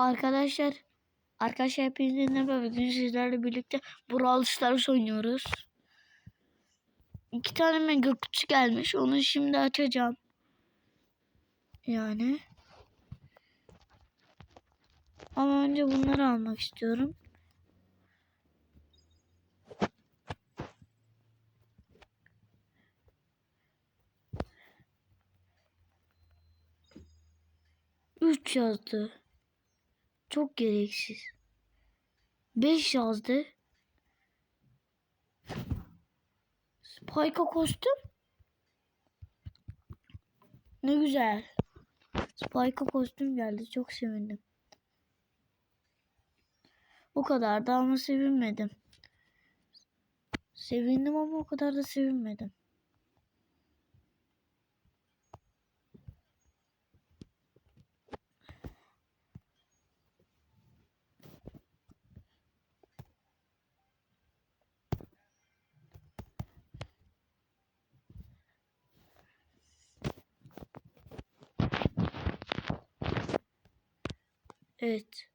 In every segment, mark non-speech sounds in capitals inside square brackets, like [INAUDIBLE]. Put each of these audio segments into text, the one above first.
Arkadaşlar Arkadaşlar hepinize merhaba. Bugün sizlerle birlikte Brawl Stars oynuyoruz. İki tane mega kutu gelmiş. Onu şimdi açacağım. Yani. Ama önce bunları almak istiyorum. Üç yazdı. Çok gereksiz. 5 yazdı. Spike'a kostüm. Ne güzel. Spike'a kostüm geldi. Çok sevindim. O kadar da ama sevinmedim. Sevindim ama o kadar da sevinmedim. Evet.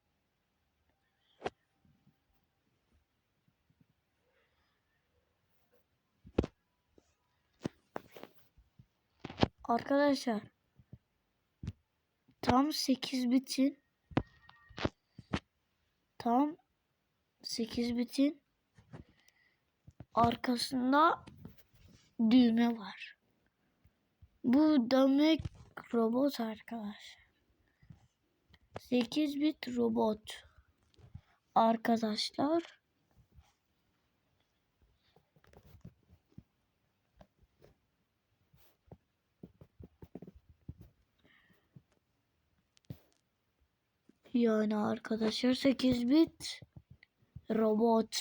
Arkadaşlar tam 8 bitin tam 8 bitin arkasında düğme var. Bu demek robot arkadaşlar. 8 bit robot arkadaşlar. Yani arkadaşlar 8 bit robot.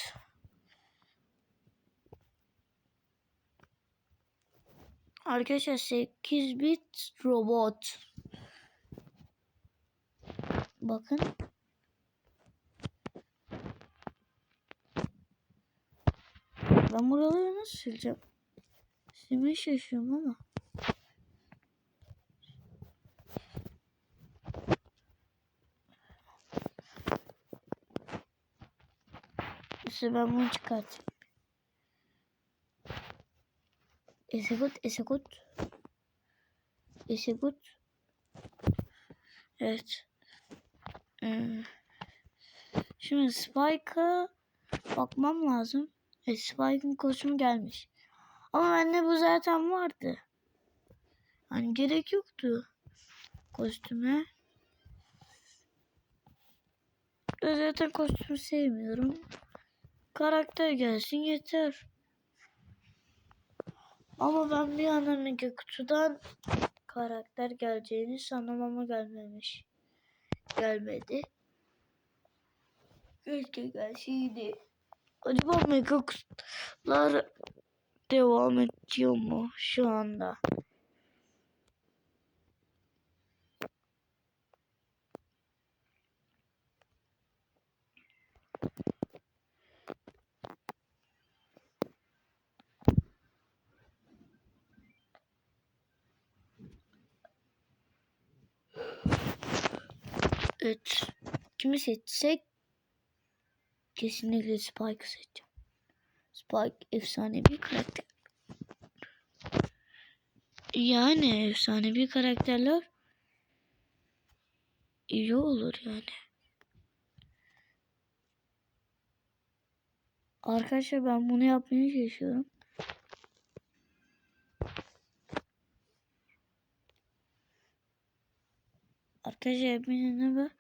Arkadaşlar 8 bit robot. Bakın. Ben buraları nasıl sileceğim? Silmeye şaşıyorum ama. İşte ben bunu çıkartayım. Esekut, esekut. Esekut. Evet. Ee, Şimdi Spike'a bakmam lazım. E, Spike'ın kostümü gelmiş. Ama bende bu zaten vardı. Hani gerek yoktu kostüme. Ben zaten kostümü sevmiyorum. Karakter gelsin yeter. Ama ben bir anda mega kutudan karakter geleceğini sandım ama gelmemiş. Gelmedi. Keşke gelseydi. Acaba mega kutular devam ediyor mu şu anda? Evet. Kimi seçsek kesinlikle Spike'ı seçeceğim. Spike efsane bir karakter. Yani efsane bir karakterler iyi olur yani. Arkadaşlar ben bunu yapmaya çalışıyorum. Arkadaşlar hepinize merhaba.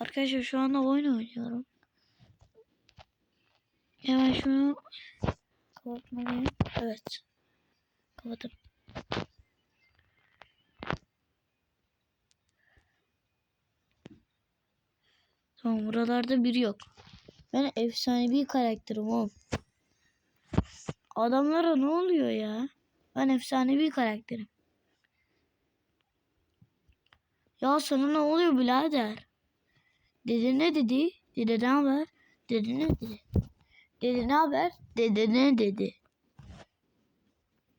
Arkadaşlar şu anda oyun oynuyorum. Hemen şunu kapatmalıyım. Evet. Kapadım. Tamam buralarda biri yok. Ben efsane bir karakterim oğlum. Adamlara ne oluyor ya? Ben efsane bir karakterim. Ya sana ne oluyor birader? Dede ne dedi? Dede ne haber? Dede ne dedi? Dede ne haber? Dede ne dedi?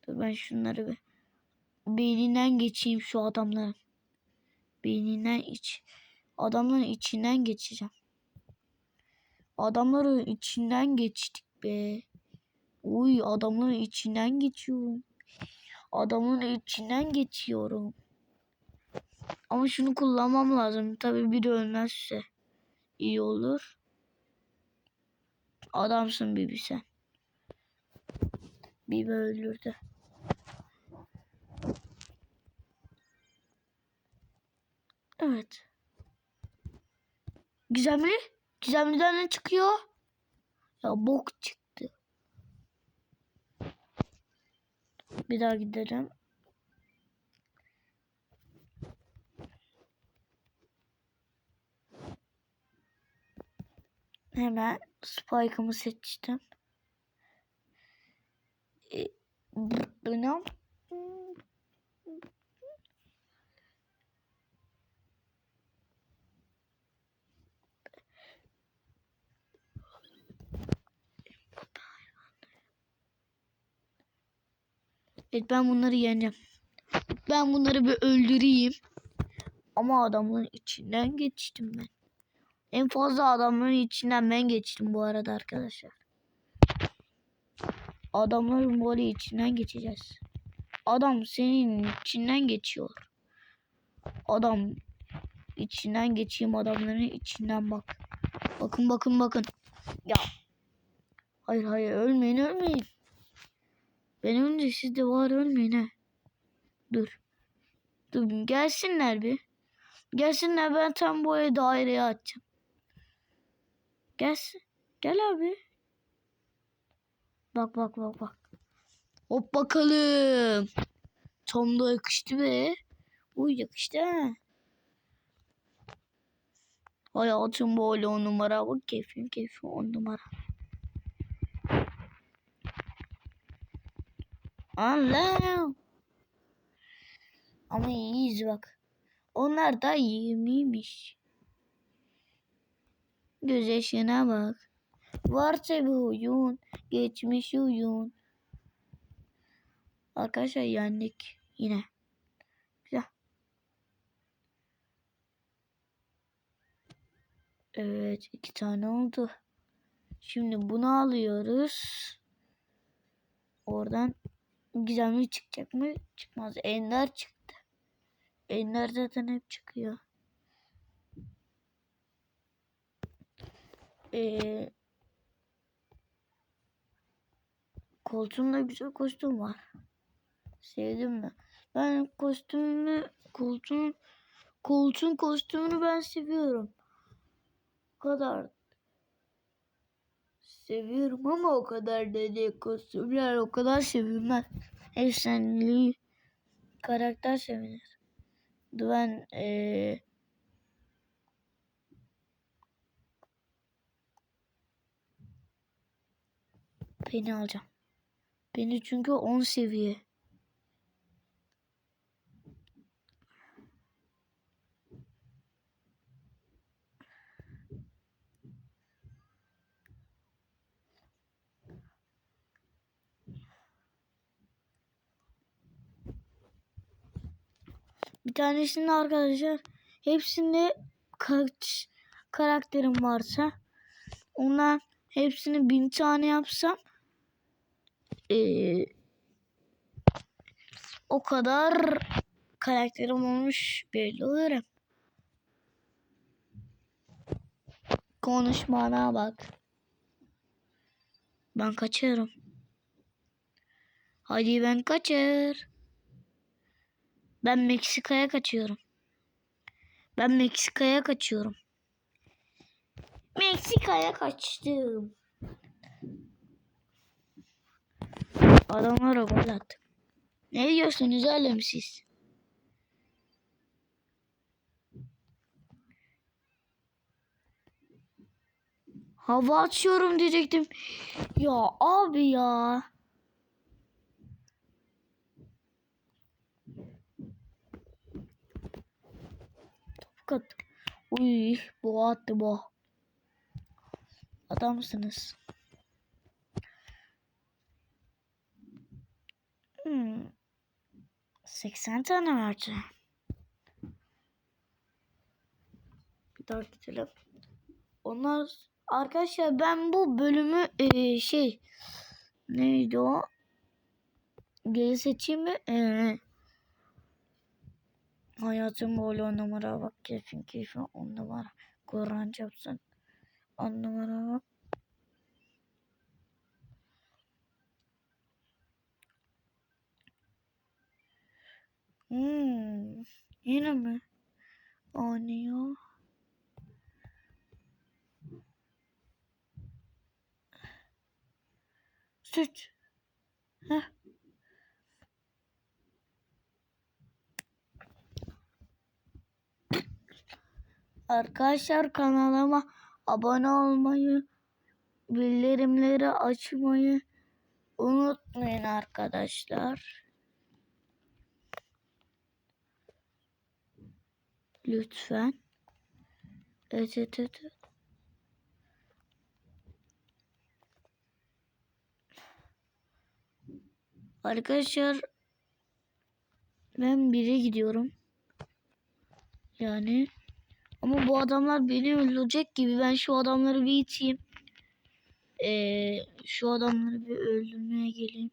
Dur ben şunları bir beyninden geçeyim şu adamların. Beyninden iç. Adamların içinden geçeceğim. Adamların içinden geçtik be. Uy adamların içinden geçiyorum. Adamın içinden geçiyorum. Ama şunu kullanmam lazım. Tabii biri ölmezse iyi olur. Adamsın Bibi sen. Bibi öldürdü. Evet. Gizemli? Gizemliden ne çıkıyor? Ya bok çıktı. Bir daha gidelim. Hemen Spike'ımı seçtim. E, ne? Evet ben bunları yeneceğim. Ben bunları bir öldüreyim. Ama adamın içinden geçtim ben. En fazla adamların içinden ben geçtim bu arada arkadaşlar. Adamların böyle içinden geçeceğiz. Adam senin içinden geçiyor. Adam içinden geçeyim adamların içinden bak. Bakın bakın bakın. Ya. Hayır hayır ölmeyin ölmeyin. Ben önce siz de var ölmeyin ha. Dur. Dur gelsinler bir. Gelsinler ben tam bu daireye atacağım. Gelsin. Gel abi. Bak bak bak bak. Hop bakalım. Tam da yakıştı be. Uy yakıştı ha. Hayatım böyle on numara. Bak keyfim keyfim on numara. Allah. Ama iyiyiz bak. Onlar da 20'ymiş. Göz yaşına bak. Varsa bir huyun. Geçmiş huyun. Arkadaşlar yendik yine. Güzel. Evet iki tane oldu. Şimdi bunu alıyoruz. Oradan gizemli çıkacak mı? Çıkmaz. Ender çıktı. Ender zaten hep çıkıyor. Ee, koltuğumda güzel kostüm var. Sevdim mi? Ben kostümümü koltuğun koltuğun kostümünü ben seviyorum. O kadar seviyorum ama o kadar da değil. Kostümler o kadar sevilmez. Efsaneli karakter sevilir. Ben ee, Beni alacağım. Beni çünkü 10 seviye. Bir tanesinde arkadaşlar hepsinde kaç karakterim varsa ondan hepsini bin tane yapsam ee, o kadar karakterim olmuş belli olurum. Konuşmana bak. Ben kaçıyorum. Hadi ben kaçır. Ben Meksika'ya kaçıyorum. Ben Meksika'ya kaçıyorum. Meksika'ya kaçtım. Adamlara gol attım. Ne diyorsunuz oğlum siz? Hava açıyorum diyecektim. Ya abi ya. Topuk attım. Uy bu attı bu. Adamsınız. Hmm. 80 tane vardı. Bir daha gidelim. Onlar arkadaşlar ben bu bölümü eee, şey neydi o? Geri seçeyim mi? Eee, hayatım böyle on numara bak keyfin keyfin on numara. Kur'an çarpsın. On numara bak. Hmm, yine mi? Oynuyor. Süt. Heh. Arkadaşlar kanalıma abone olmayı, bildirimleri açmayı unutmayın arkadaşlar. Lütfen. Evet, evet, evet. Arkadaşlar ben bire gidiyorum. Yani ama bu adamlar beni öldürecek gibi. Ben şu adamları bir iteyim. Ee, şu adamları bir öldürmeye geleyim.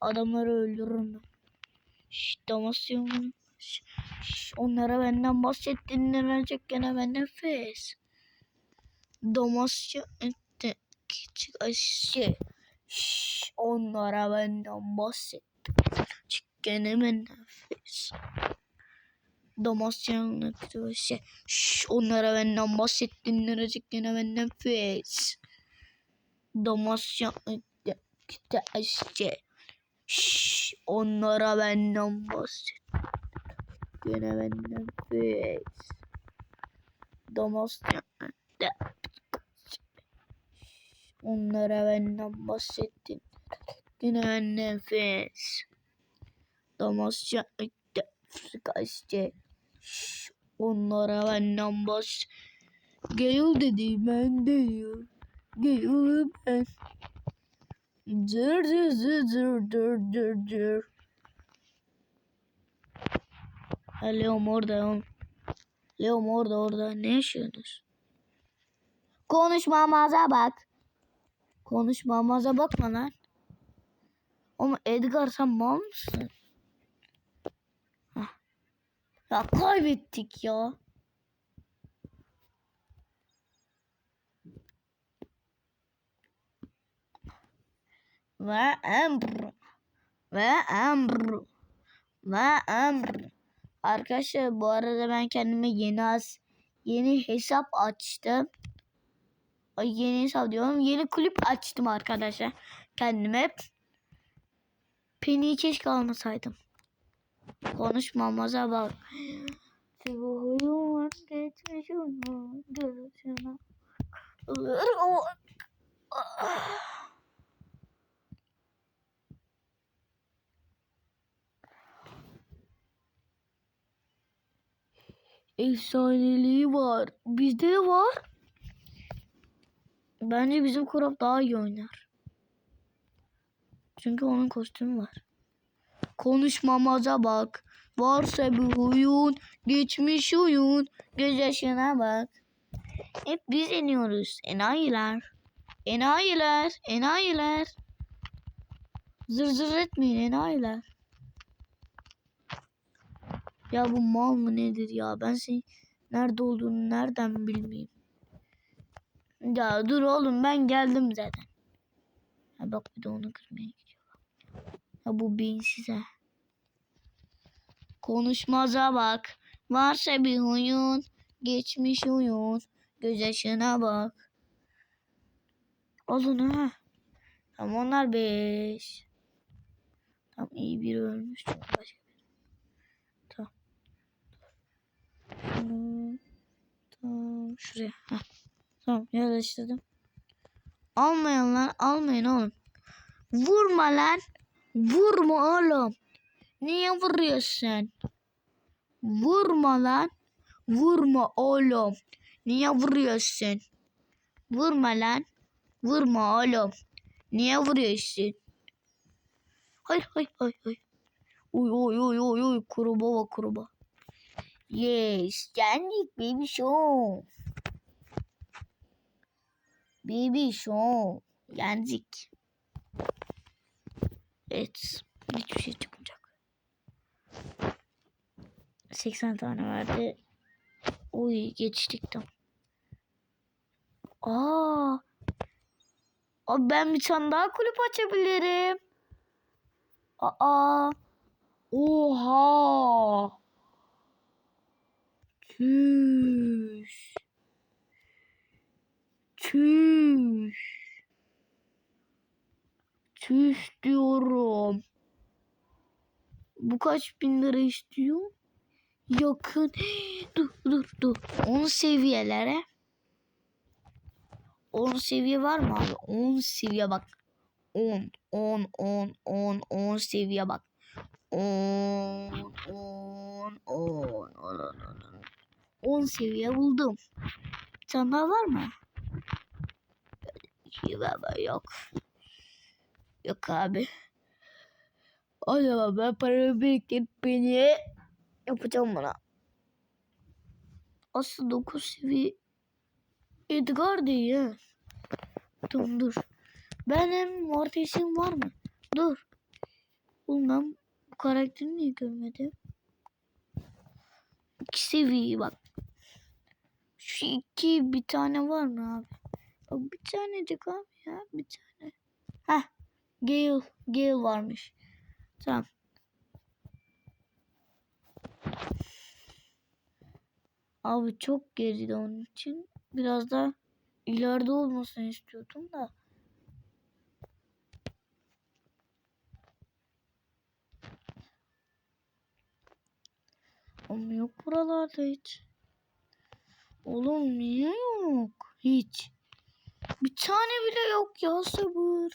Adamları öldürürüm ben. Şşş Damasyon. Onlara benden bahsettiğinde verecek gene benden fes. Damasyon. Küçük aşı. Onlara benden bahsettim. Çık gene benden fes. Damasyon küçük aşı. Şşş, onlara benden bahsettiğinde verecek gene benden fes. Damasyon küçük aşı. Onlara benden bahset. Gene benden fes. Damasyon Onlara benden bahsettin. Gene benden fes. Damasyon kaçtı. Onlara benden bahs. Gale dedi ben değil. Gale ben. Dır dır dır dır dır dır dır. Ha Leom orada Leom. Leom orada orada. Ne yaşıyorsunuz? Konuşmamaza bak. Konuşmamaza bakma lan. Ama Edgar sen mal mısın? Hah. Ya kaybettik ya. Ve emr. Ve emr. Ve emr. Arkadaşlar bu arada ben kendime yeni as yeni hesap açtım. Ay yeni hesap diyorum. Yeni kulüp açtım arkadaşlar. Kendime. Penny'i keşke almasaydım. Konuşmamaza bak. Geçmiş. Efsaneliği var. Bizde de var. Bence bizim Kurap daha iyi oynar. Çünkü onun kostümü var. Konuşmamaza bak. Varsa bir huyun, geçmiş huyun, göz yaşına bak. Hep biz iniyoruz. Enayiler. Enayiler. Enayiler. Zır zır etmeyin enayiler. Ya bu mal mı nedir ya? Ben senin nerede olduğunu nereden bilmeyeyim. Ya dur oğlum ben geldim zaten. Ha bak bir de onu kırmaya gidiyor. Ya bu beyinsiz ha. Konuşmaza bak. Varsa bir huyun. Geçmiş huyun. Göz yaşına bak. Alın ha. Tamam onlar beş. Tamam iyi biri ölmüş. Başka biri. Tamam. Şunu. Şuraya. Heh. Tamam yerleştirdim. Almayın lan almayın oğlum. Vurma lan. Vurma oğlum. Niye vuruyorsun? Vurma lan. Vurma oğlum. Niye vuruyorsun? Vurma lan. Vurma oğlum. Niye vuruyorsun? Hayır hayır hayır. hayır. Oy oy oy oy oy kuruba kuruba. Yes, yendik baby show. Baby show. Yendik. Evet. Hiçbir şey çıkmayacak. 80 tane verdi. Oy geçtik tam. Aa. Abi ben bir tane daha kulüp açabilirim. Aa. Oha. Çüş. Çüş. Çüş diyorum. Bu kaç bin lira istiyor? Yakın. [GASPS] Dur dur dur. 10 seviyelere. 10 seviye var mı abi? 10 seviye bak. 10 10 10 10 10 seviye bak. 10 10 10 10 10 seviye buldum. Daha var mı? Yok. Yok. Yok abi. O zaman ben paramı biriktirip yapacağım buna. Aslında 9 seviye Edgar değil ya. Tamam dur. Benim Mortis'im var mı? Dur. Oğlum ben bu karakteri niye görmedim? İki seviye bak. Şu iki bir tane var mı abi? Bak bir tanecik abi ya bir tane. Heh. Gale. Gale varmış. Tamam. Abi çok geride onun için. Biraz da ileride olmasını istiyordum da. Ama yok buralarda hiç. Oğlum niye yok? Hiç. Bir tane bile yok ya sabır.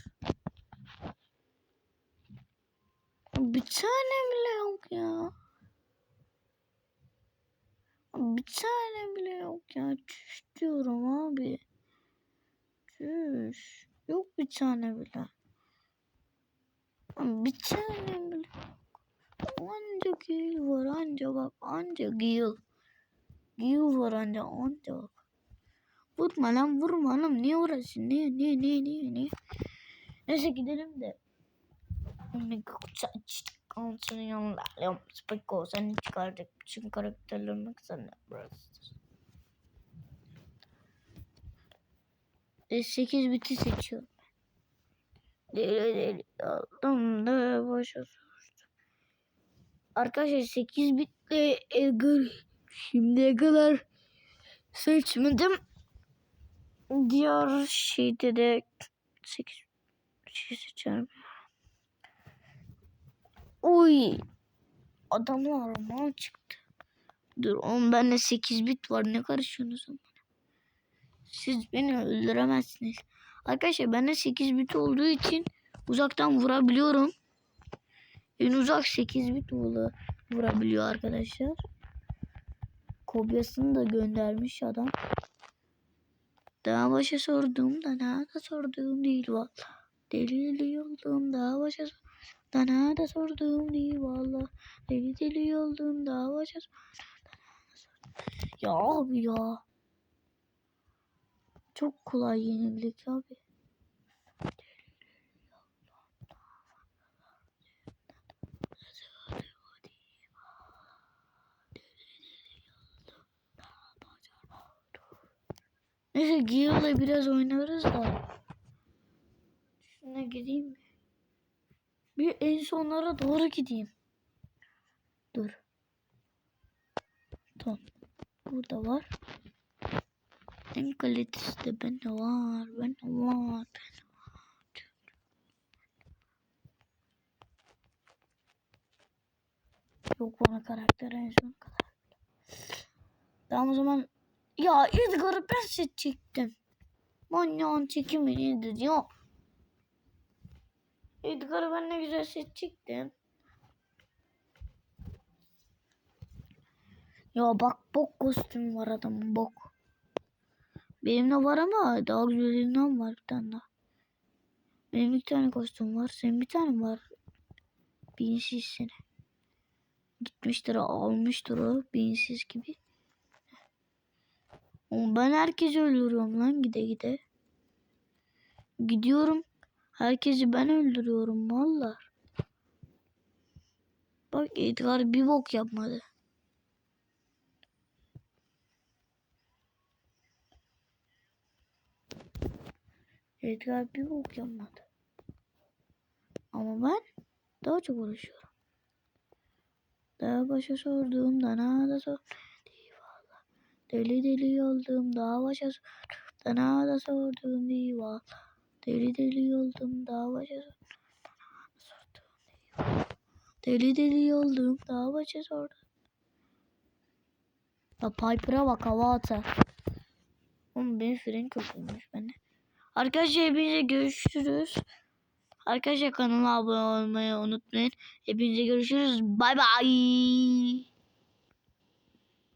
Bir tane bile yok ya. Bir tane bile yok ya. Çüş diyorum abi. Çüş. Yok bir tane bile. Bir tane bile. Anca gil var anca bak anca gil. Gil var anca anca bak. Vurma lan vurma lan niye uğraşıyorsun niye niye niye niye niye. Neyse gidelim de. Kalsın yanında. Spiko seni çıkaracak bütün karakterlerini sana burası. E, 8 biti seçiyorum. Deli deli aldım da boşa soruştum. Arkadaşlar 8 bitle Edgar şimdiye kadar seçmedim. Diğer şeyde de 8 şey seçerim. Oy. Adamlar mal çıktı. Dur oğlum bende 8 bit var. Ne karışıyorsunuz ama? Siz beni öldüremezsiniz. Arkadaşlar bende 8 bit olduğu için uzaktan vurabiliyorum. En uzak 8 bit vura, vurabiliyor arkadaşlar. Kopyasını da göndermiş adam. Daha başa sorduğumda nerede sorduğum değil valla. Deli deli oldum daha başa sorduğum. Dana da sorduğum değil valla. Deli deli oldum daha başa Ya abi ya. Çok kolay yenildik abi. Neyse [LAUGHS] Gear'la biraz oynarız da. Şuna gideyim mi? Bir en sonlara doğru gideyim. Dur. Tamam. Burada var. En kalitesi de bende var. Bende var. Bende var. Yok bana karakter en son kadar. Tamam o zaman ya Edgar'ı ben seçecektim. Manyağın çekimi nedir ya? Edgar'ı ben ne güzel seçecektim. Ya bak bok kostüm var adamın bok. Benim de var ama daha güzelinden var bir tane daha. Benim bir tane kostüm var. Senin bir tane var. Binsiz seni. Gitmiştir almıştır o binsiz gibi. Ben herkesi öldürüyorum lan gide gide. Gidiyorum. Herkesi ben öldürüyorum valla. Bak Edgar bir bok yapmadı. Edgar bir bok yapmadı. Ama ben daha çok uğraşıyorum. Daha başa sorduğum dana da sor. Deli deli oldum daha başa sordum. Dana da sordum eyvallah. Deli deli oldum daha başa sordum. Deli deli oldum daha başa sordum. Ya Piper'a bak hava atar. Oğlum benim fren kötüymüş bende. Arkadaşlar hepinize görüşürüz. Arkadaşlar kanala abone olmayı unutmayın. Hepinize görüşürüz. Bay bay.